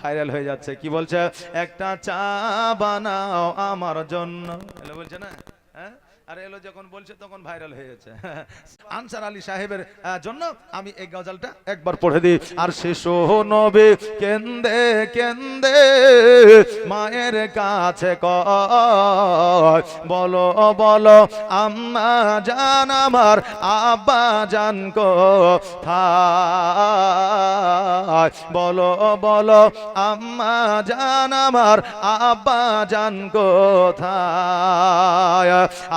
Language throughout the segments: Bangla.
ভাইরাল হয়ে যাচ্ছে। কি বলছে? একটা চা বানাও আমার জন্য। বলছে না? আর এলো যখন বলছে, তখন ভাইরাল হয়ে যাচ্ছে আনসার আলী সাহেবের জন্য আমি এই গজলটা একবার পড়ে দিই। আর শেষ নবে, কেন্দে কেন্দে, মায়ের কাছে কয়, বলো বলো, আম্মা জান আমার, আব্বা জান কোথায়? বলো বলো, আম্মা জান আমার, আব্বা জান কোথায়?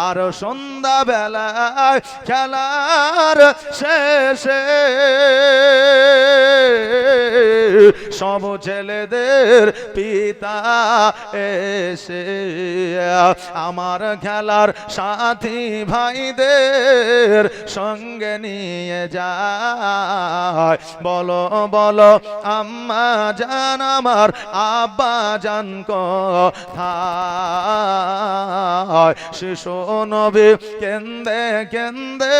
আর সন্ধ্যা বেলায় খেলার শেষে সব ছেলেদের পিতা এসে আমার খেলার সাথী ভাইদের সঙ্গে নিয়ে যায়। বলো বলো, আম্মা জান, আমার আব্বা জান কোথায়? শিশু নবী কেন্দে কেন্দে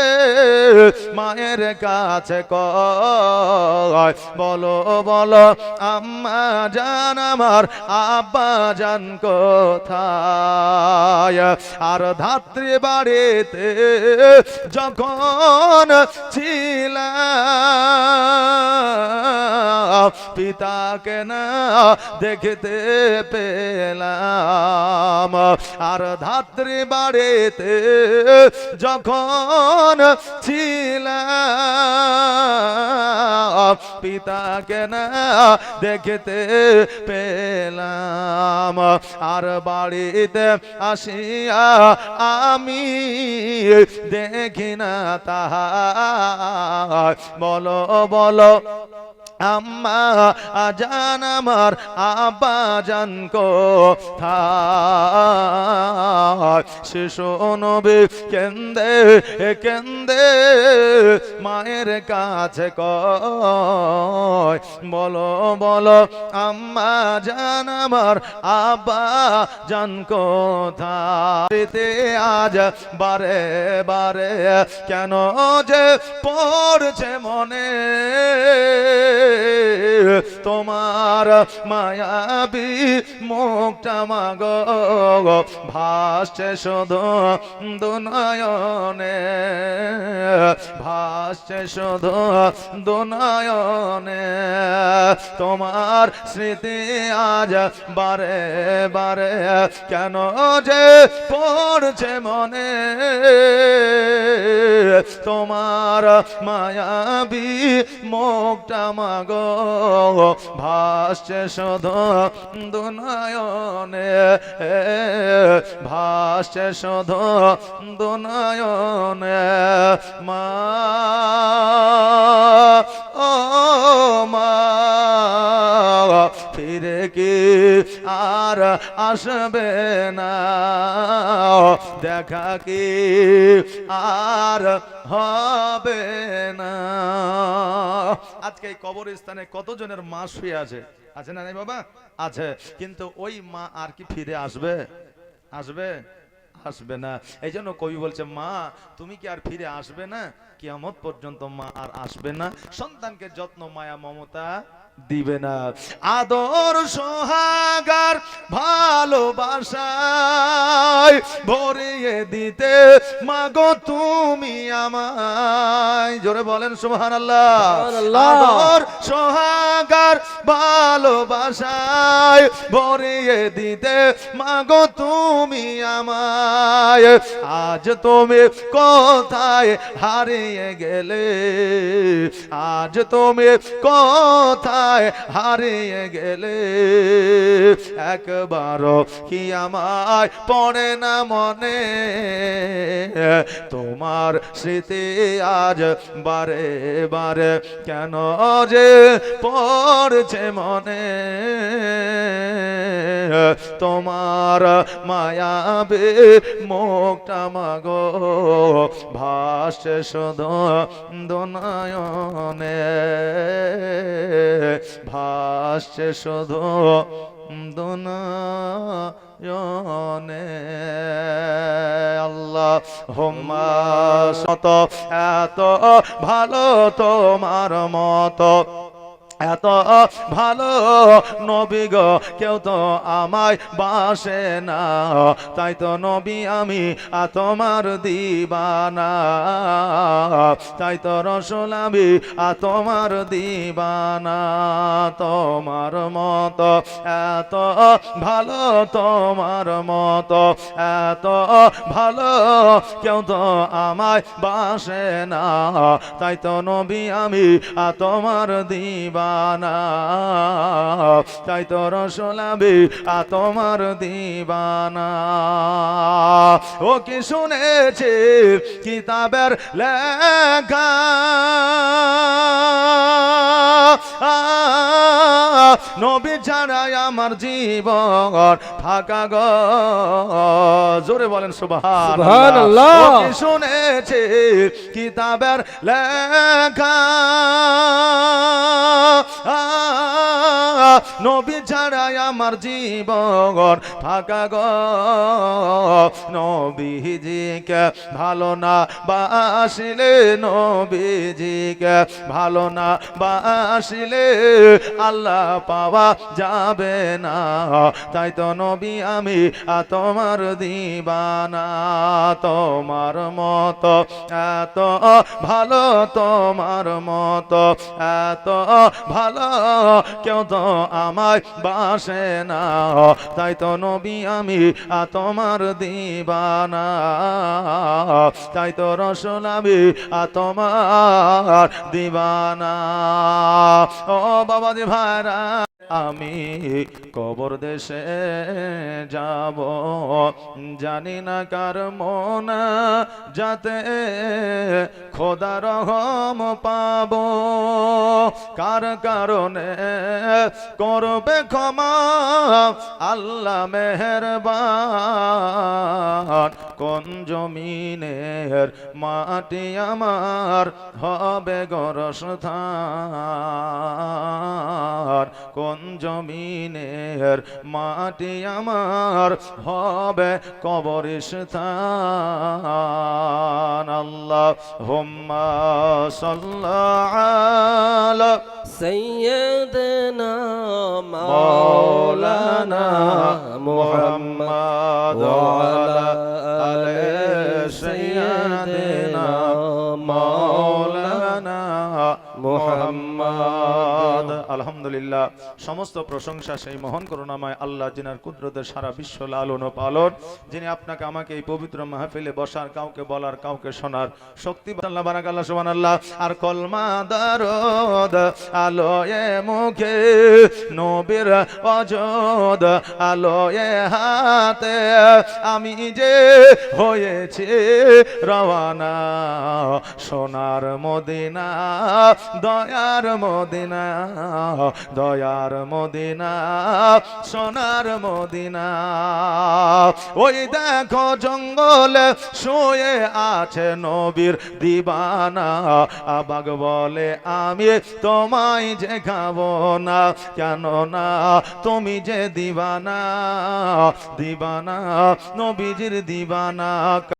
মায়ের কাছে কয়, বলো বলো, আম্মা জান আমার, আব্বা জান কোথায়? আর ধাত্রী বাড়িতে যখন ছিলাম, পিতাকে না দেখতে পেলাম। আর ধাত্রী বাড়িতে যখন ছিলাম পিতাকে না দেখতে পেলাম। আর বাড়িতে আসিয়া আমি দেখি না তাহা বলো বলো। আম্মা জান আমার আব্বা জান কোথায় শিশু নবী কেন্দে কেন্দে মায়ের কাছে কয়। বলো বলো, আম্মা জান আমার আব্বা জান কোথায় আজ বারে বারে কেন যে পড়ছে মনে? তোমার মায়াবী মুখটা মাগ, ভাসছে শুধু দুনয়নে, ভাসছে শুধু দুনয়নে। তোমার স্মৃতি আজ বারে বারে কেন যে পড়ছে মনে? তোমার মায়াবী মুখটা মাগ ভাসছে শুধু দুনায়নে। ভাসছে শুধু দুনায়নে। মা ও মা। ফিরে কি আর আসবে না? দেখা কি আর হবে না? আজকে এই কবরস্থানে কতজনের মা শুয়ে আছে? আছে না বাবা? আছে। কিন্তু ওই মা আর কি ফিরে আসবে? আসবে? আসবে না। এই জন্য কবি বলছে, মা, তুমি কি আর ফিরে আসবে না? কিয়ামত পর্যন্ত মা আর আসবে না। সন্তানকে যত্ন, মায়া, মমতা দিবে না। আদর সোহাগার ভালোবাসায় ভরিয়ে দিতে মাগো তুমি আমায়। জোরে বলেন সুবহান আল্লাহ সোহাগার ভালোবাসায় ভরিয়ে দিতে মাগো তুমি আমায়। আজ তুমি কোথায় হারিয়ে গেলে? আজ তুমি কোথায় হারিয়ে গেলে? একবারও কি আমায় পড়ে না মনে। তোমার স্মৃতি আজ বারে বারে কেন যে পড়ছে মনে। তোমার মায়াবে মুখটা মাগো, ভাসছে শুধু দোনায়নে। ভাসছে শুধু দোনায়নে আল্লাহ হোম্মা শত এত ভালো তোমার মতো। এত ভালো নবী গো, কেউ তো আমায় বাসে না। তাই তো নবী আমি তোমার দিবানা। তাই তো রসুল আমি তোমার দিবানা। তোমার মত এত ভালো, তোমার মত এত ভালো, কেউ তো আমায় বাসে না। তাই তো নবী আমি তোমার তাই তো রসলাবে আ তোমার দিবানা। ও কি শুনেছে? কিতাবের লেখা। নবী ছাড়াই আমার জীবন ফাঁকা গ। জোরে বলেন সুবহান। শুনেছি কিতাবের লেখা? নবী ছাড়াই আমার জীবন ফাঁকা গ। নবীজিকে ভালো না বাসিলে নবীজিকে ভালো না বাসিলে আল্লাহ পাওয়া যাবে না। তাই তো নবী আমি তোমার দিবানা, তোমার মত এত ভালো তোমার মত এত ভালো কেউ তো আমায় বাসে না। তাই তো নবী আমি তোমার দিবানা, তাই তো রসুল আমি তোমার দিবানা। ও বাবাজি ভাইরা। আমি কবর দেশে যাব। জানি না কার মন, যাতে খোদা রহম পাব। কার কারণে করবে ক্ষমা? আল্লাহ মেহরবান। কোন জমিনের মাটি আমার হবে গরসথান কোন জমিনের মাটি আমার হবে কবরস্থান। আল্লাহ হোম্মা সাল সৈয়দ না মৌলানা মোহাম্মা আলহামদুলিল্লাহ, সমস্ত প্রশংসা সেই মহান করুণাময় আল্লাহ, যিনার কুদরতের সারা বিশ্ব লালন ও পালন, যিনি আপনাকে আমাকে এই পবিত্র মাহফিলে বসার, কাউকে বলার, কাউকে শোনার শক্তি আল্লাহ আর কলমা দারদ আলোয়ে মুখে, নবীর আলোয়ে হাতে, আমি যে হয়েছে রওয়ানা, সোনার মদিনা, দয়ার মদিনা দয়ার মদিনা, সোনার মদিনা। ওই দেখো জঙ্গলে শুয়ে আছে নবীর দিবানা। আবাগ বলে, আমি তোমায় যে খাব না কেন না তুমি যে দিবানা দিবানা, নবীজির দিবানা।